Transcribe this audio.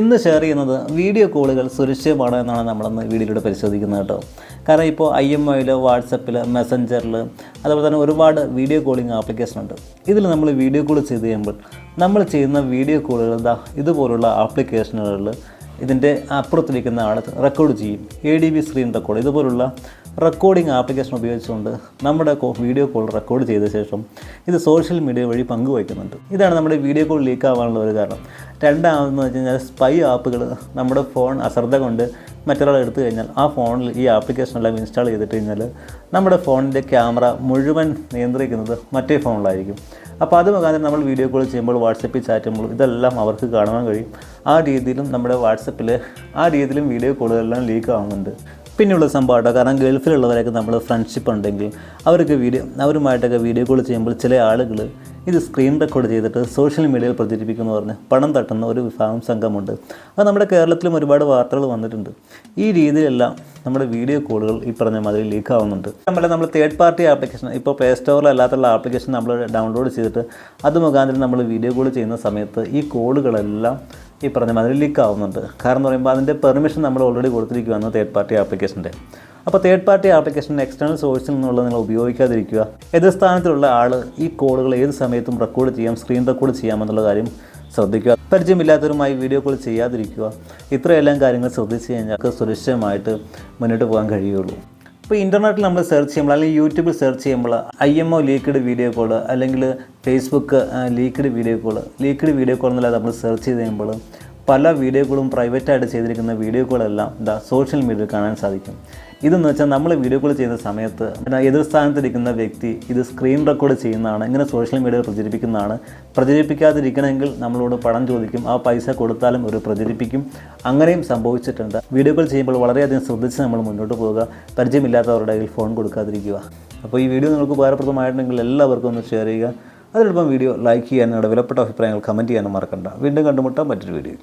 ഇന്ന് ഷെയർ ചെയ്യുന്നത് വീഡിയോ കോളുകൾ സുരക്ഷിതമാണോ എന്നാണ് നമ്മളിന്ന് വീഡിയോയിലൂടെ പരിശോധിക്കുന്നത് കേട്ടോ. കാരണം ഇപ്പോൾ ഐ എം ഒയിൽ വാട്സപ്പിൽ മെസ്സഞ്ചറിൽ അതുപോലെ തന്നെ ഒരുപാട് വീഡിയോ കോളിംഗ് ആപ്ലിക്കേഷൻ ഉണ്ട്. ഇതിൽ നമ്മൾ വീഡിയോ കോൾ ചെയ്ത് കഴിയുമ്പോൾ നമ്മൾ ചെയ്യുന്ന വീഡിയോ കോളുകൾ എന്താ ഇതുപോലുള്ള ആപ്ലിക്കേഷനുകളിൽ ഇതിന്റെ അപ്പുറത്തിരിക്കുന്ന ആൾ റെക്കോർഡ് ചെയ്യും. A D B screen record ഇതുപോലുള്ള റെക്കോർഡിംഗ് ആപ്ലിക്കേഷൻ ഉപയോഗിച്ചുകൊണ്ട് നമ്മുടെ വീഡിയോ കോൾ റെക്കോർഡ് ചെയ്ത ശേഷം ഇത് സോഷ്യൽ മീഡിയ വഴി പങ്കുവയ്ക്കുന്നുണ്ട്. ഇതാണ് നമ്മുടെ വീഡിയോ കോൾ ലീക്ക് ആവാനുള്ള ഒരു കാരണം. രണ്ടാമതെന്ന് വെച്ച് കഴിഞ്ഞാൽ സ്പൈ ആപ്പുകൾ നമ്മുടെ ഫോൺ അശ്രദ്ധ കൊണ്ട് മറ്റൊരാൾ എടുത്തു കഴിഞ്ഞാൽ ആ ഫോണിൽ ഈ ആപ്ലിക്കേഷനെല്ലാം ഇൻസ്റ്റാൾ ചെയ്തിട്ട് കഴിഞ്ഞാൽ നമ്മുടെ ഫോണിന്റെ ക്യാമറ മുഴുവൻ നിയന്ത്രിക്കുന്നത് മറ്റേ ഫോണിലായിരിക്കും അപ്പോൾ അത് മുഖാന്തരം നമ്മൾ വീഡിയോ കോൾ ചെയ്യുമ്പോൾ വാട്സപ്പിൽ ചാറ്റ് ചെയ്യുമ്പോൾ ഇതെല്ലാം അവർക്ക് കാണുവാൻ കഴിയും. ആ രീതിയിലും നമ്മുടെ വാട്സപ്പിൽ ആ രീതിയിലും വീഡിയോ കോളുകളെല്ലാം ലീക്ക് ആവുന്നുണ്ട്. പിന്നെയുള്ള സംഭവം കേട്ടോ കാരണം ഗൾഫിലുള്ളവരൊക്കെ നമ്മൾ ഫ്രണ്ട്ഷിപ്പ് ഉണ്ടെങ്കിൽ അവരൊക്കെ വീഡിയോ അവരുമായിട്ടൊക്കെ വീഡിയോ കോൾ ചെയ്യുമ്പോൾ ചില ആളുകൾ ഇത് സ്ക്രീൻ റെക്കോർഡ് ചെയ്തിട്ട് സോഷ്യൽ മീഡിയയിൽ പ്രചരിപ്പിക്കുമെന്ന് പറഞ്ഞ് പണം തട്ടുന്ന ഒരു വിഭാഗം സംഘമുണ്ട്. അത് നമ്മുടെ കേരളത്തിലും ഒരുപാട് വാർത്തകൾ വന്നിട്ടുണ്ട്. ഈ രീതിയിലെല്ലാം നമ്മുടെ വീഡിയോ കോളുകൾ ഈ പറഞ്ഞ മാതിരി ലീക്ക് ആവുന്നുണ്ട്. നമ്മളെ നമ്മൾ തേർഡ് പാർട്ടി ആപ്ലിക്കേഷൻ ഇപ്പോൾ പ്ലേ സ്റ്റോറിലല്ലാത്തുള്ള ആപ്ലിക്കേഷൻ നമ്മൾ ഡൗൺലോഡ് ചെയ്തിട്ട് അത് മുഖാന്തരം നമ്മൾ വീഡിയോ കോൾ ചെയ്യുന്ന സമയത്ത് ഈ കോളുകളെല്ലാം ഈ പറഞ്ഞ മാതിരി ലീക്ക് ആവുന്നുണ്ട്. കാരണം എന്ന് പറയുമ്പോൾ അതിന്റെ പെർമിഷൻ നമ്മൾ ഓൾറെഡി കൊടുത്തിരിക്കുകയാണ് തേർഡ് പാർട്ടി ആപ്ലിക്കേഷന്റെ അപ്പോൾ തേർഡ് പാർട്ടി ആപ്ലിക്കേഷൻ എക്സ്റ്റേണൽ സോഴ്സിൽ നിന്നുള്ള നിങ്ങൾ ഉപയോഗിക്കാതിരിക്കുക. എതിർ സ്ഥാനത്തിലുള്ള ആൾ ഈ കോളുകൾ ഏത് സമയത്തും റെക്കോർഡ് ചെയ്യാം സ്ക്രീൻ റെക്കോർഡ് ചെയ്യാമെന്നുള്ള കാര്യം ശ്രദ്ധിക്കുക. പരിചയമില്ലാത്തവരുമായി വീഡിയോ കോൾ ചെയ്യാതിരിക്കുക. ഇത്രയെല്ലാം കാര്യങ്ങൾ ശ്രദ്ധിച്ച് കഴിഞ്ഞാൽ സുരക്ഷിതമായിട്ട് മുന്നോട്ട് പോകാൻ കഴിയുള്ളൂ. ഇപ്പോൾ ഇന്റർനെറ്റിൽ നമ്മൾ സെർച്ച് ചെയ്യുമ്പോൾ അല്ലെങ്കിൽ യൂട്യൂബിൽ സെർച്ച് ചെയ്യുമ്പോൾ I M O leaked video call അല്ലെങ്കിൽ Facebook leaked video call leaked video call എന്നല്ലാതെ നമ്മൾ സെർച്ച് ചെയ്ത് കഴിയുമ്പോൾ പല വീഡിയോകളും പ്രൈവറ്റായിട്ട് ചെയ്തിരിക്കുന്ന വീഡിയോ കോളെല്ലാം സോഷ്യൽ മീഡിയയിൽ കാണാൻ സാധിക്കും. ഇതെന്ന് വെച്ചാൽ നമ്മൾ വീഡിയോ കോൾ ചെയ്യുന്ന സമയത്ത് എതിർ സ്ഥാനത്തിരിക്കുന്ന വ്യക്തി ഇത് സ്ക്രീൻ റെക്കോർഡ് ചെയ്യുന്നതാണ് ഇങ്ങനെ സോഷ്യൽ മീഡിയയിൽ പ്രചരിപ്പിക്കുന്നതാണ്. പ്രചരിപ്പിക്കാതിരിക്കണമെങ്കിൽ നമ്മളോട് പണം ചോദിക്കും ആ പൈസ കൊടുത്താലും ഒരു പ്രചരിപ്പിക്കും. അങ്ങനെയും സംഭവിച്ചിട്ടുണ്ട്. വീഡിയോ കോൾ ചെയ്യുമ്പോൾ വളരെയധികം ശ്രദ്ധിച്ച് നമ്മൾ മുന്നോട്ട് പോവുക. പരിചയമില്ലാത്തവരുടെ കയ്യിൽ ഫോൺ കൊടുക്കാതിരിക്കുക. അപ്പോൾ ഈ വീഡിയോ നിങ്ങൾക്ക് ഉപകാരപ്രദമായിട്ടുണ്ടെങ്കിൽ എല്ലാവർക്കും ഒന്ന് ഷെയർ ചെയ്യുക. അതിനോടൊപ്പം വീഡിയോ ലൈക്ക് ചെയ്യാനും നിങ്ങളുടെ വിലപ്പെട്ട അഭിപ്രായങ്ങൾ കമന്റ് ചെയ്യാനും മറക്കണ്ട. വീണ്ടും കണ്ടുമുട്ടാൻ മറ്റൊരു വീഡിയോയിൽ